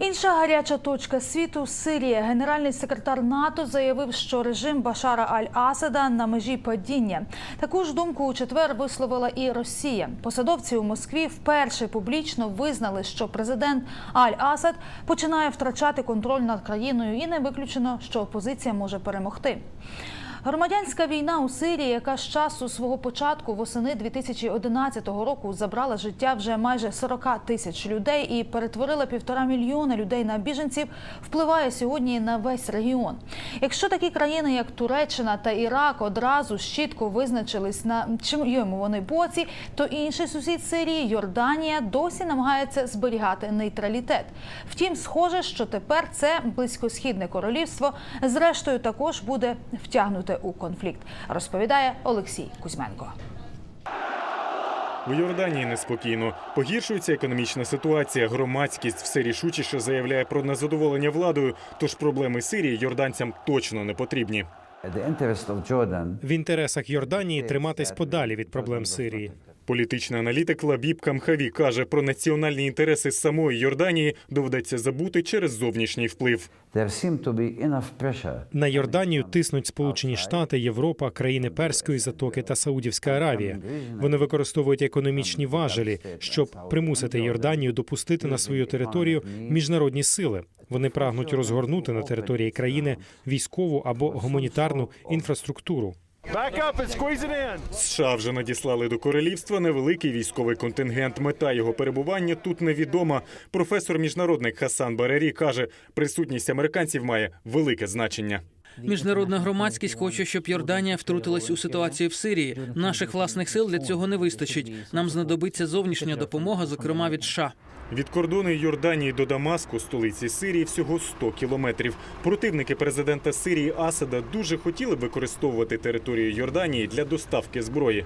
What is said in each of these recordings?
Інша гаряча точка світу Сирія. Генеральний секретар НАТО заявив, що режим Башара Аль-Асада на межі падіння. Таку ж думку у четвер висловила і Росія. Посадовці у Москві вперше публічно визнали, що президент Аль-Асад починає втрачати контроль над країною, і не виключено, що опозиція може перемогти. Громадянська війна у Сирії, яка з часу свого початку восени 2011 року забрала життя вже майже 40 тисяч людей і перетворила півтора мільйона людей на біженців, впливає сьогодні на весь регіон. Якщо такі країни, як Туреччина та Ірак, одразу щітко визначились на чийому вони боці, то інший сусід Сирії Йорданія досі намагається зберігати нейтралітет. Втім, схоже, що тепер це близькосхідне королівство зрештою також буде втягнуте у конфлікт, розповідає Олексій Кузьменко. У Йорданії неспокійно. Погіршується економічна ситуація. Громадськість все рішучіше заявляє про незадоволення владою. Тож проблеми Сирії йорданцям точно не потрібні. В інтересах Йорданії триматись подалі від проблем Сирії. Політичний аналітик Лабіб Камхаві каже, про національні інтереси самої Йорданії доведеться забути через зовнішній вплив. На Йорданію тиснуть Сполучені Штати, Європа, країни Перської затоки та Саудівська Аравія. Вони використовують економічні важелі, щоб примусити Йорданію допустити на свою територію міжнародні сили. Вони прагнуть розгорнути на території країни військову або гуманітарну інфраструктуру. США вже надіслали до королівства невеликий військовий контингент. Мета його перебування тут невідома. Професор міжнародник Хасан Барері каже, присутність американців має велике значення. Міжнародна громадськість хоче, щоб Йорданія втрутилась у ситуацію в Сирії. Наших власних сил для цього не вистачить. Нам знадобиться зовнішня допомога, зокрема від США. Від кордону Йорданії до Дамаску, столиці Сирії, всього 100 кілометрів. Противники президента Сирії Асада дуже хотіли використовувати територію Йорданії для доставки зброї.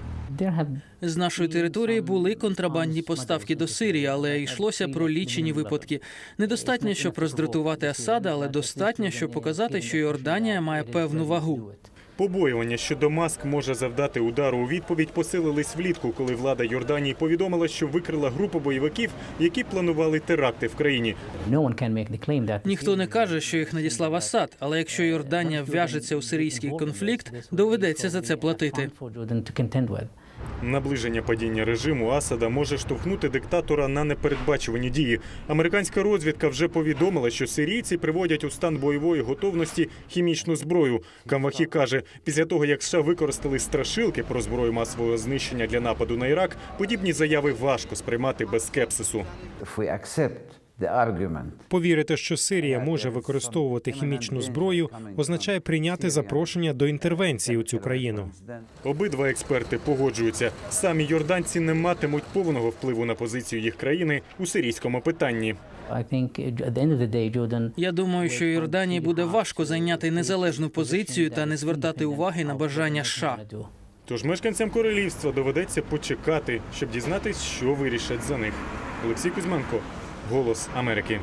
З нашої території були контрабандні поставки до Сирії, але йшлося про лічені випадки. Недостатньо, щоб роздратувати Асада, але достатньо, щоб показати, що Йорданія має певну вагу. Побоювання, що Дамаск може завдати удару у відповідь, посилились влітку, коли влада Йорданії повідомила, що викрила групу бойовиків, які планували теракти в країні. Ніхто не каже, що їх надіслав Асад, але якщо Йорданія ввяжеться у сирійський конфлікт, доведеться за це платити. Наближення падіння режиму Асада може штовхнути диктатора на непередбачувані дії. Американська розвідка вже повідомила, що сирійці приводять у стан бойової готовності хімічну зброю. Камахі каже, після того як США використали страшилки про зброю масового знищення для нападу на Ірак, подібні заяви важко сприймати без скепсису. Повірити, що Сирія може використовувати хімічну зброю, означає прийняти запрошення до інтервенції у цю країну. Обидва експерти погоджуються, самі йорданці не матимуть повного впливу на позицію їх країни у сирійському питанні. Uh, Я думаю, що Йорданії буде важко зайняти незалежну позицію та не звертати уваги на бажання США. Тож мешканцям королівства доведеться почекати, щоб дізнатись, що вирішать за них. Олексій Кузьменко, Голос Америки.